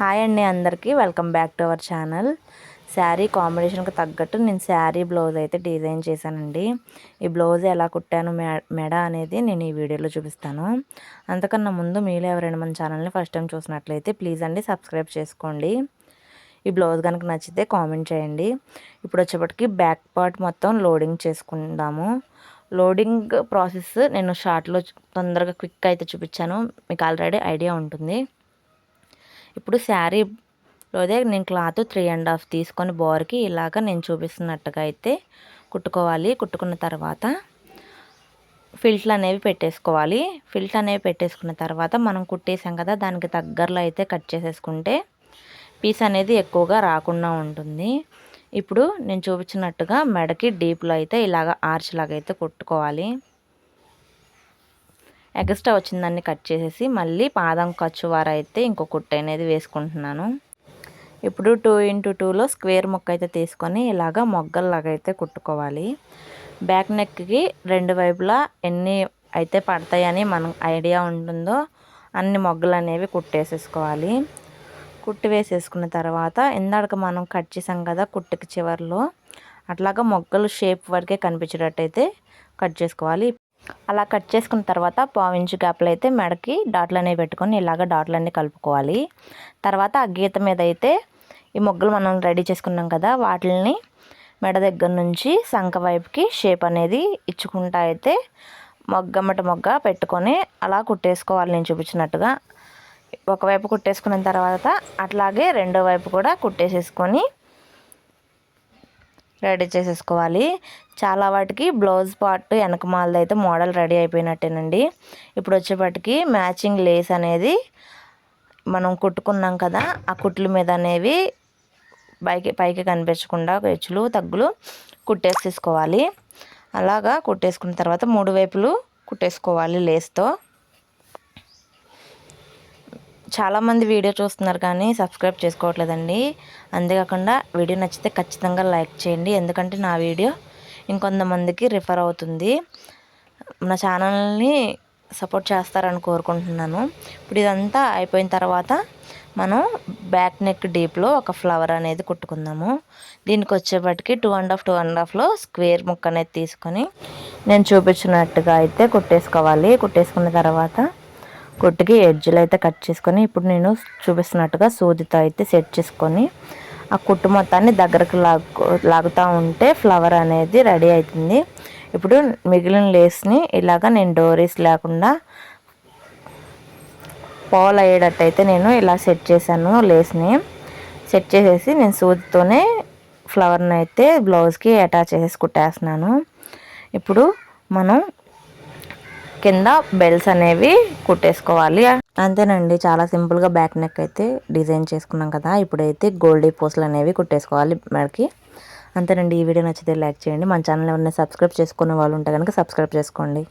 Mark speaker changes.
Speaker 1: Hi అండి అందరికీ. Welcome back to our channel. Sari కాంబినేషన్కి తగ్గట్టు నేను శారీ బ్లౌజ్ అయితే డిజైన్ చేశానండి. ఈ బ్లౌజ్ ఎలా కుట్టాను మెడ అనేది నేను ఈ వీడియోలో చూపిస్తాను. అంతకన్నా ముందు మీలో ఎవరైనా మన ఛానల్ని ఫస్ట్ టైం చూసినట్లయితే ప్లీజ్ అండి సబ్స్క్రైబ్ చేసుకోండి. ఈ బ్లౌజ్ కనుక నచ్చితే కామెంట్ చేయండి. ఇప్పుడు వచ్చేప్పటికి బ్యాక్ పార్ట్ మొత్తం లోడింగ్ చేసుకుందాము. లోడింగ్ ప్రాసెస్ నేను షార్ట్లో తొందరగా క్విక్ అయితే చూపించాను. మీకు ఆల్రెడీ ఐడియా ఉంటుంది. ఇప్పుడు శారీ లోదే నేను క్లాత్ త్రీ అండ్ హాఫ్ తీసుకొని బోర్కి ఇలాగ నేను చూపిస్తున్నట్టుగా అయితే కుట్టుకోవాలి. కుట్టుకున్న తర్వాత ఫిల్ట్లు అనేవి పెట్టేసుకోవాలి. ఫిల్ట్ అనేవి పెట్టేసుకున్న తర్వాత మనం కుట్టేసాం కదా దానికి దగ్గరలో అయితే కట్ చేసేసుకుంటే పీస్ అనేది ఎక్కువగా రాకుండా ఉంటుంది. ఇప్పుడు నేను చూపించినట్టుగా మెడకి డీప్లో అయితే ఇలాగ ఆర్చ్ లాగా అయితే కుట్టుకోవాలి. ఎక్స్ట్రా వచ్చిందాన్ని కట్ చేసేసి మళ్ళీ పాదం ఖర్చు వారు అయితే ఇంకో కుట్ట అనేది వేసుకుంటున్నాను. ఇప్పుడు టూ ఇంటూ టూలో స్క్వేర్ ముక్క అయితే తీసుకొని ఇలాగ మొగ్గల్లాగా అయితే కుట్టుకోవాలి. బ్యాక్ నెక్కి రెండు వైపులా ఎన్ని అయితే పడతాయని మనం ఐడియా ఉంటుందో అన్ని మొగ్గలు అనేవి కుట్టేసేసుకోవాలి. కుట్టి వేసేసుకున్న తర్వాత ఇందాక మనం కట్ చేసాం కదా కుట్టుకి చివరిలో అట్లాగా మొగ్గలు షేప్ వరకే కనిపించేటట్టయితే కట్ చేసుకోవాలి. అలా కట్ చేసుకున్న తర్వాత పావించు గ్యాప్లో అయితే మెడకి డాట్లు అనేవి పెట్టుకొని ఇలాగ డాట్లన్నీ కలుపుకోవాలి. తర్వాత ఆ గీత మీద అయితే ఈ మొగ్గలు మనం రెడీ చేసుకున్నాం కదా వాటిని మెడ దగ్గర నుంచి సంక వైపుకి షేప్ అనేది ఇచ్చుకుంటా అయితే మొగ్గమ్మట మొగ్గ పెట్టుకొని అలా కుట్టేసుకోవాలి నేను చూపించినట్టుగా. ఒకవైపు కుట్టేసుకున్న తర్వాత అట్లాగే రెండో వైపు కూడా కుట్టేసేసుకొని రెడీ చేసేసుకోవాలి. చాలా వాటికి బ్లౌజ్ పార్ట్ వెనకమాలది అయితే మోడల్ రెడీ అయిపోయినట్టేనండి. ఇప్పుడు వచ్చేపటికి మ్యాచింగ్ లేస్ అనేది మనం కుట్టుకున్నాం కదా ఆ కుట్ల మీద అనేవి పైకి పైకి కనిపించకుండా హెచ్చులు తగ్గులు కుట్టేసేసుకోవాలి. అలాగా కుట్టేసుకున్న తర్వాత మూడు వైపులు కుట్టేసుకోవాలి లేస్తో. చాలామంది వీడియో చూస్తున్నారు కానీ సబ్స్క్రైబ్ చేసుకోవట్లేదండి. అంతేకాకుండా వీడియో నచ్చితే ఖచ్చితంగా లైక్ చేయండి. ఎందుకంటే నా వీడియో ఇంకొంతమందికి రిఫర్ అవుతుంది. నా ఛానల్ని సపోర్ట్ చేస్తారని కోరుకుంటున్నాను. ఇప్పుడు ఇదంతా అయిపోయిన తర్వాత మనం బ్యాక్ నెక్ డీప్లో ఒక ఫ్లవర్ అనేది కుట్టుకుందాము. దీనికి వచ్చేపటికి two and half two and హాఫ్లో స్క్వేర్ ముక్క అనేది తీసుకొని నేను చూపించినట్టుగా అయితే కుట్టేసుకోవాలి. కుట్టేసుకున్న తర్వాత కొట్టుకి ఎడ్జ్లు అయితే కట్ చేసుకొని ఇప్పుడు నేను చూపిస్తున్నట్టుగా సూదితో అయితే సెట్ చేసుకొని ఆ కుట్టు మొత్తాన్ని దగ్గరకు లాగు లాగుతూ ఉంటే ఫ్లవర్ అనేది రెడీ అవుతుంది ఇప్పుడు మిగిలిన లేస్ని ఇలాగ నేను డోరీస్ లేకుండా పోల్ అయ్యేటట్టయితే నేను ఇలా సెట్ చేశాను లేస్ని. సెట్ చేసేసి నేను సూదితోనే ఫ్లవర్ని అయితే బ్లౌజ్కి అటాచ్ చేసేసి కుట్టేస్తున్నాను. ఇప్పుడు మనం కింద బెల్స్ అనేవి కుట్టేసుకోవాలి. అంతేనండి చాలా సింపుల్గా బ్యాక్ నెక్ అయితే డిజైన్ చేసుకున్నాం కదా ఇప్పుడైతే గోల్డీ పోస్టులు అనేవి కుట్టేసుకోవాలి మెడకి అంతేనండి ఈ వీడియో నచ్చితే లైక్ చేయండి. మన ఛానల్ ఎవరైనా సబ్స్క్రైబ్ చేసుకునే వాళ్ళు ఉంటే కనుక సబ్స్క్రైబ్ చేసుకోండి.